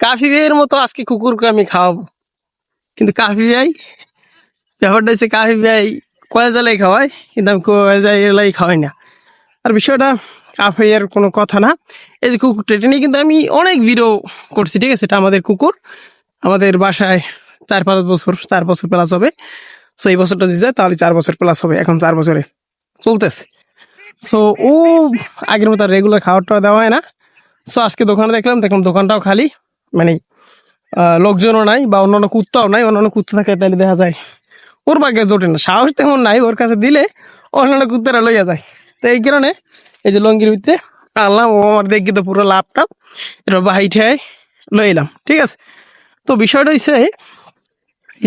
কাফি ভাইয়ের মতো আজকে কুকুরকে আমি খাওয়াবো। কিন্তু কাফি ভাই, ব্যাপারটা হচ্ছে কাফি ভাই কয়ে জ্বালাই খাওয়াই কিন্তু আমি কয়ে জ্বালাই খাওয়াই না। আর বিষয়টা কাফি ভাইয়ের কোনো কথা না। এই যে কুকুরটা, এটা নিয়ে কিন্তু আমি অনেক ভিডিও করছি, ঠিক আছে? এটা আমাদের কুকুর। আমাদের বাসায় চার পাঁচ বছর, চার বছর প্লাস হবে। সো এই বছরটা যদি যায়, তাহলে চার বছর প্লাস হবে। এখন চার বছরে চলতেছে। সো ও আগের মতো রেগুলার খাবার টাওয়া দেওয়া হয় না। সো আজকে দোকানে দেখলাম দেখলাম দোকানটাও খালি। মানে লোকজনও নাই বা অন্যান্য কুত্তাও নাই, অন্যান্য কুত্তা থাকে তাহলে দেখা যায়। ওর ভাগ্যে জোটে না, সাহস তেমন নাই, ওর কাছে দিলে অন্যান্য কুত্তারা লইয়া যায়। তো এই কারণে এই যে লঙ্গির ভিতরে আনলাম, ও আমার দেখি তো পুরো লাভটাপ এটা বাহিঠে লইলাম ঠিক আছে? তো বিষয়টা হচ্ছে এই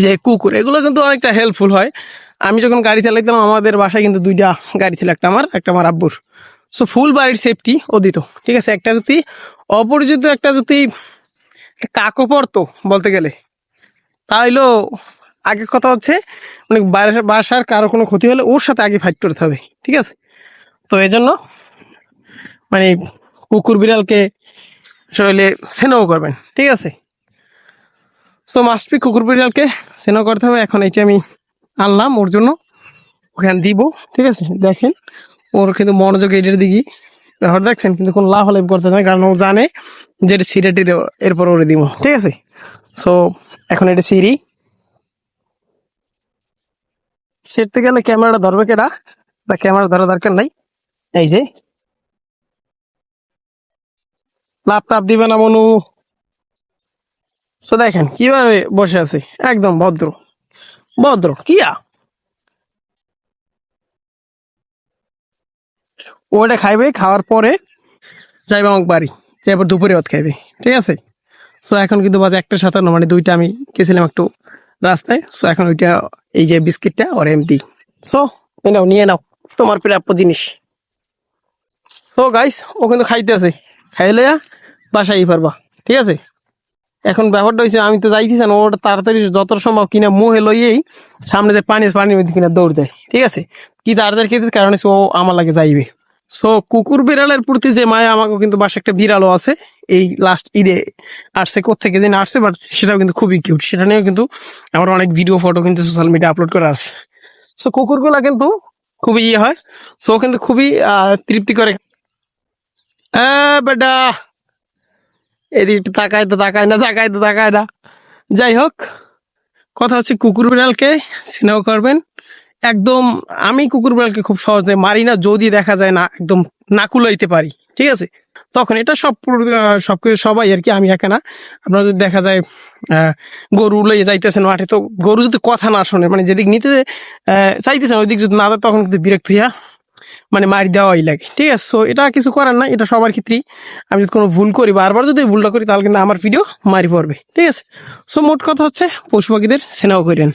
যে কুকুর, এগুলো কিন্তু অনেকটা হেল্পফুল হয়। আমি যখন গাড়ি চালাইতাম, আমাদের বাসায় কিন্তু দুইটা গাড়ি ছিল, একটা আমার একটা আমার আব্বুর। সো ফুল বাড়ির সেফটি ও দিত ঠিক আছে? একটা যদি অপরিচিত, একটা যদি কাকও পড়তো বলতে গেলে। তাইলো আগে কথা হচ্ছে মানে বাসার কারও কোনো ক্ষতি হলে ওর সাথে আগে ফাইট করতে হবে, ঠিক আছে? তো এই জন্য মানে কুকুর বিড়ালকে শরীরে স্নেহ করবেন, ঠিক আছে? সো মাস্ট বি কুকুর বিড়ালকে স্নেহ করতে হবে, এখন এইটা আমি আনলাম, ওর জন্য ওখানে দিব, ঠিক আছে? দেখেন, ওর কিন্তু মনোযোগ এটার দিকে ব্যাপার দেখছেন, কিন্তু কোনো লাভ লাভ করতে না, কারণ ও জানে যে এটা সিরিয়াটি এরপর ওরে দিব ঠিক আছে? সো এখন এটা সিরি। সেটতে গেলে ক্যামেরাটা ধরবে কেটা বা ক্যামেরা ধরা দরকার নাই। এই যে। ল্যাপটপ দিবে না মনু। সো দেখেন, কীভাবে বসে আছে? একদম ভদ্র। ভদ্র, কিয়া? ওটা খাইবে, খাওয়ার পরে যাইবে আমার বাড়ি। এবার দুপুরে ভাত খাইবে। ঠিক আছে? সো এখন কিন্তু বাজে একটা সাতান্ন মানে দুইটা আমি গেছিলাম একটু রাস্তায়। সো এখন ওইটা, এই যে বিস্কিটটা, ওর এমটি সো নাও, নিয়ে নাও, তোমার প্রাপ্য জিনিস। সো গাইস ও কিন্তু খাইতে আছে। খাইলে বাসাই পারবা ঠিক আছে? এখন ব্যাপারটা হয়েছে আমি তো যাইতেছি না, ওটা তাড়াতাড়ি যত সম্ভব কিনা মুহে লইয়েই সামনে যে পানি পানির মধ্যে কিনা দৌড় দেয়, ঠিক আছে? কি তাড়াতাড়ি খেতে, কারণ ও আমার লাগে যাইবে। সো কুকুর বিড়ালের প্রতি যে মায়া আমাকে কিন্তু বাসা একটা বিড়ালও আছে, এই লাস্ট ঈদে আসছে কোথেকে দিন আসছে বাট সেটাও কিন্তু খুবই কিউট সেটা নিয়েও কিন্তু আমার অনেক ভিডিও ফটো কিন্তু সোশ্যাল মিডিয়া আপলোড করা আছে। সো কুকুরগুলা কিন্তু খুবই ইয়ে হয় সো কিন্তু খুবই তৃপ্তি করে। বেটা! এদিকে তাকায় তো তাকায় না, তাকায় তো তাকায় না। যাই হোক, কথা হচ্ছে কুকুর বিড়ালকে স্নেহ করবেন। একদম, আমি কুকুর বিড়ালকে খুব সহজে মারি না, যদি দেখা যায় না, একদম নাকুলাইতে পারি, ঠিক আছে? তখন এটা সব সব সবাই আর কি, আমি একা না। আপনার যদি দেখা যায় গরু লইয়ে যাইতেছেন মাঠে, তো গরু যদি কথা না শোনে মানে যেদিক নিতে চাইতেছেন, ওইদিক যদি না তখন কিন্তু বিরক্ত হইয়া মানে মারি দেওয়াই লাগে, ঠিক আছে? সো এটা কিছু করার না এটা সবার ক্ষেত্রেই। আমি যদি কোনো ভুল করি, বারবার যদি ভুলটা করি, তাহলে কিন্তু আমার ভিডিও মারি পড়বে, ঠিক আছে? সো মোট কথা হচ্ছে, পশু পাখিদের সেনাও করেন।